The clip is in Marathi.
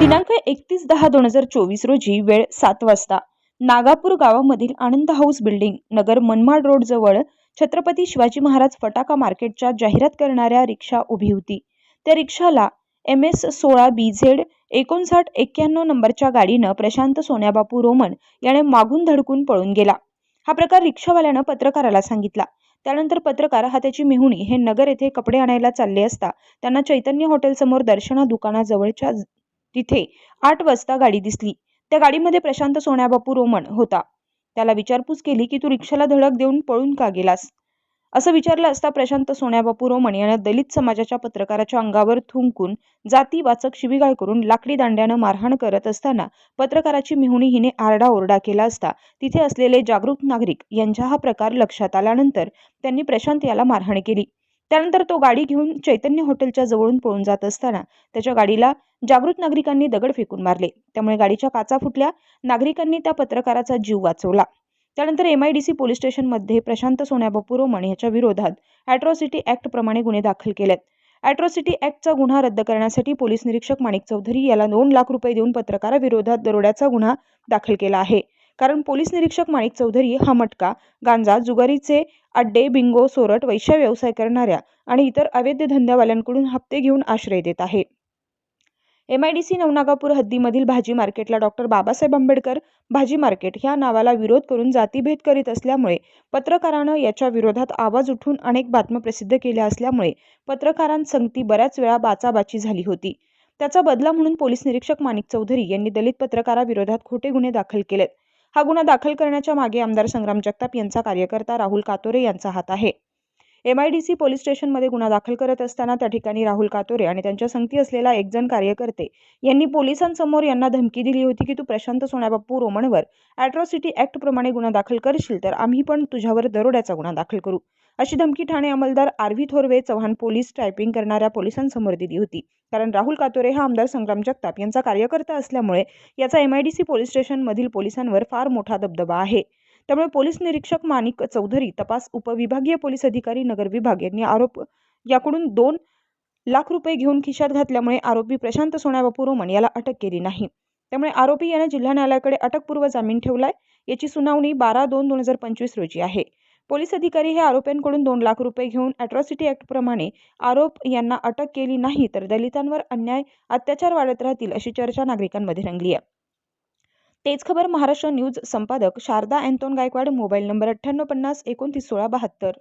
दिनांक एकतीस दहा दोन हजार चोवीस रोजी वेळ सात वाजता नागापूर गावामधील Anand house building Nagar Manmad road जवळ छत्रपती शिवाजी महाराज फटाका मार्केटच्या जाहिरात करणाऱ्या रिक्षा उभी होती. त्या रिक्षाला एम एस सोळा बी झेड एकोणसाठ एक्क्याण्णव नंबरच्या गाडीनं प्रशांत सोन्याबापू रोमन याने मागून धडकून पळून गेला. हा प्रकार रिक्षावाल्यानं पत्रकाराला सांगितला. त्यानंतर पत्रकार हा त्याची मेहुणी हे नगर येथे कपडे आणायला चालले असता त्यांना चैतन्य हॉटेलसमोर दर्शना दुकानाजवळच्या तिथे आठ वाजता गाडी दिसली. त्या गाडीमध्ये प्रशांत सोन्याबापू रोमन होता. त्याला विचारपूस केली की तू रिक्षाला धडक देऊन पळून का गेलास? असं विचारलं असता प्रशांत सोन्याबापू रोमन यानं दलित समाजाच्या पत्रकाराच्या अंगावर थुंकून जातीवाचक शिवीगाळ करून लाकडी दांड्यानं मारहाण करत असताना पत्रकाराची मिहुणी हिने आरडाओरडा केला असता तिथे असलेले जागरूक नागरिक यांच्या हा प्रकार लक्षात आल्यानंतर त्यांनी प्रशांत याला मारहाण केली. त्यानंतर तो गाडी घेऊन चैतन्य हॉटेलच्या जवळून पळून जात असताना त्याच्या गाडीला जागृत नागरिकांनी दगड फेकून मारले. त्यामुळे गाडीच्या काचा फुटल्या नागरिकांनी त्या पत्रकाराचा जीव वाचवला. त्यानंतर M I D C police स्टेशनमध्ये प्रशांत सोन्याबापू रोमन याच्या विरोधात ॲट्रॉसिटी ॲक्टप्रमाणे गुन्हे दाखल केलेत. ॲट्रॉसिटी ॲक्टचा गुन्हा रद्द करण्यासाठी पोलीस निरीक्षक माणिक चौधरी याला दोन लाख रुपये देऊन पत्रकाराविरोधात दरोड्याचा गुन्हा दाखल केला आहे. कारण पोलीस निरीक्षक माणिक चौधरी हा मटका गांजा जुगारीचे अड्डे बिंगो सोरट वैश्य व्यवसाय करणाऱ्या आणि इतर अवैध धंद्यावाल्यांकडून हप्ते घेऊन आश्रय देत आहे. M I D C Navnagapur हद्दीमधील भाजी मार्केटला डॉक्टर बाबासाहेब आंबेडकर भाजी मार्केट ह्या नावाला विरोध करून जातीभेद करीत असल्यामुळे पत्रकारानं याच्या विरोधात आवाज उठून अनेक बातम्या प्रसिद्ध केल्या असल्यामुळे पत्रकारांसंगती बऱ्याच वेळा बाचाबाची झाली होती. त्याचा बदला म्हणून पोलीस निरीक्षक माणिक चौधरी यांनी दलित पत्रकाराविरोधात खोटे गुन्हे दाखल केलेत. हा गुन्हा दाखल करण्याच्या मागे आमदार संग्राम जगताप यांचा कार्यकर्ता राहुल कातोरे यांचा हात आहे. M I D C police स्टेशनमध्ये गुन्हा दाखल करत असताना त्या ठिकाणी राहुल कातोरे आणि त्यांच्या संगती असलेला एक जण कार्यकर्ते यांनी पोलिसांसमोर यांना धमकी दिली होती की तू प्रशांत सोनाबापू रोमणवर ॲट्रॉसिटी ॲक्टप्रमाणे गुन्हा दाखल करशील तर आम्ही पण तुझ्यावर दरोड्याचा गुन्हा दाखल करू. अशी धमकी ठाणे अंमलदार R V Thorve Chavan police typing करणाऱ्या पोलिसांसमोर दिली होती. कारण राहुल कातोरे हा आमदार संग्राम जगताप यांचा कार्यकर्ता असल्यामुळे याचा M I D C police स्टेशनमधील पोलिसांवर फार मोठा दबदबा आहे. त्यामुळे पोलीस निरीक्षक माणिक चौधरी तपास उपविभागीय पोलीस अधिकारी नगर विभाग यांनी आरोप याकडून दोन लाख रुपये घेऊन खिशात घातल्यामुळे आरोपी प्रशांत सोनाबापू रोमन याला अटक केली नाही. त्यामुळे आरोपी याने जिल्हा न्यायालयाकडे अटकपूर्व जामीन ठेवलाय. याची सुनावणी बारा दोन दोन हजार पंचवीस रोजी आहे. पोलीस अधिकारी हे आरोपींकडून दोन लाख रुपये घेऊन अॅट्रॉसिटी ॲक्टप्रमाणे आरोप यांना अटक केली नाही तर दलितांवर अन्याय अत्याचार वाढत राहतील अशी चर्चा नागरिकांमध्ये रंगली आहे. तेच खबर महाराष्ट्र न्यूज संपादक शारदा अँथोन गायकवाड मोबाईल नंबर अठ्ठ्याण्णव पन्नास एकोणतीस सोळा बहात्तर.